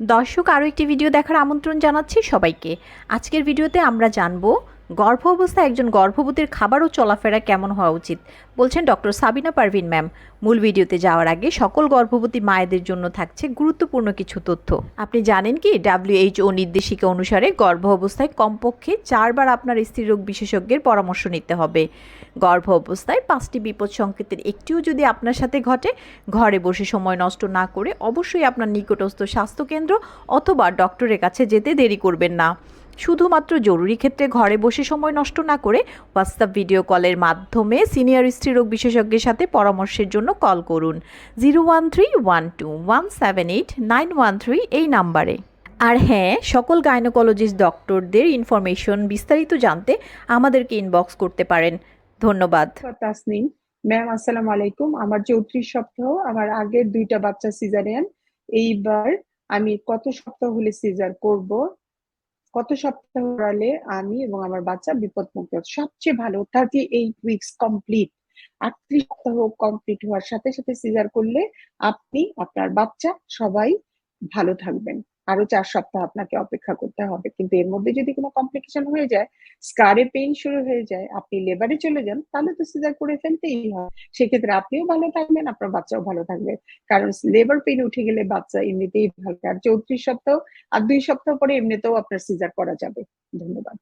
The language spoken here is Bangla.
দর্শক আরও একটি ভিডিও দেখার আমন্ত্রণ জানাচ্ছি সবাইকে। আজকের ভিডিওতে আমরা জানব গর্ভ অবস্থায় একজন গর্ভবতীর খাবার ও চলাফেরা কেমন হওয়া উচিত? বলছেন ডক্টর সাবিনা পারভিন ম্যাম। মূল ভিডিওতে যাওয়ার আগে সকল গর্ভবতী মায়েদের জন্য থাকছে গুরুত্বপূর্ণ কিছু তথ্য। আপনি জানেন কি ডাব্লিউএইচও নির্দেশিকা অনুসারে গর্ভ অবস্থায় কমপক্ষে চারবার আপনার স্ত্রীরোগ বিশেষজ্ঞের পরামর্শ নিতে হবে। গর্ভ অবস্থায় পাঁচটি বিপদ সংকেতের একটিও যদি আপনার সাথে ঘটে, ঘরে বসে সময় নষ্ট না করে অবশ্যই আপনার নিকটস্থ স্বাস্থ্যকেন্দ্র অথবা ডক্টরের কাছে যেতে দেরি করবেন না। শুধুমাত্র জরুরি ক্ষেত্রে ঘরে বসে সময় নষ্ট না করে হোয়াটসঅ্যাপ ভিডিও কলের মাধ্যমে সিনিয়র স্ত্রীরোগ বিশেষজ্ঞের সাথে পরামর্শের জন্য কল করুন। Zero one three one two one seven eight nine one three এই নাম্বারে। আর হ্যাঁ সকল গাইনোকোলজিস্ট ডক্টরদের ইনফরমেশন বিস্তারিত জানতে আমাদেরকে ইনবক্স করতে পারেন। ধন্যবাদ। তাসনিম। ম্যাম, আসসালামু আলাইকুম। আমার চৌত্রিশ সপ্তাহ, আমার আগের দুইটা বাচ্চা সিজারিয়ান এইবার আমি কত সপ্তাহ হলে সিজার করব? কত সপ্তাহ পড়ালে আমি এবং আমার বাচ্চা বিপদ বিপদমুক্ত। সবচেয়ে ভালো থার্টি এইট উইকস কমপ্লিট আটত্রিশ সপ্তাহ কমপ্লিট হওয়ার সাথে সাথে সিজার করলে আপনি, আপনার বাচ্চা সবাই ভালো থাকবেন। আরও চার সপ্তাহ আপনাকে অপেক্ষা করতে হবে। কিন্তু এর মধ্যে যদি কোনো কমপ্লিকেশন হয়ে যায় স্কারে পেইন শুরু হয়ে যায়, আপনি লেবারে চলে যান, তাহলে তো সিজার করে ফেলতেই হয়। সেক্ষেত্রে আপনিও ভালো থাকবেন, আপনার বাচ্চাও ভালো থাকবে। কারণ লেবার পেইন উঠে গেলে বাচ্চা এমনিতেই ভালো। আর চৌত্রিশ সপ্তাহ আর দুই সপ্তাহ পরে এমনিতেও আপনার সিজার করা যাবে। ধন্যবাদ।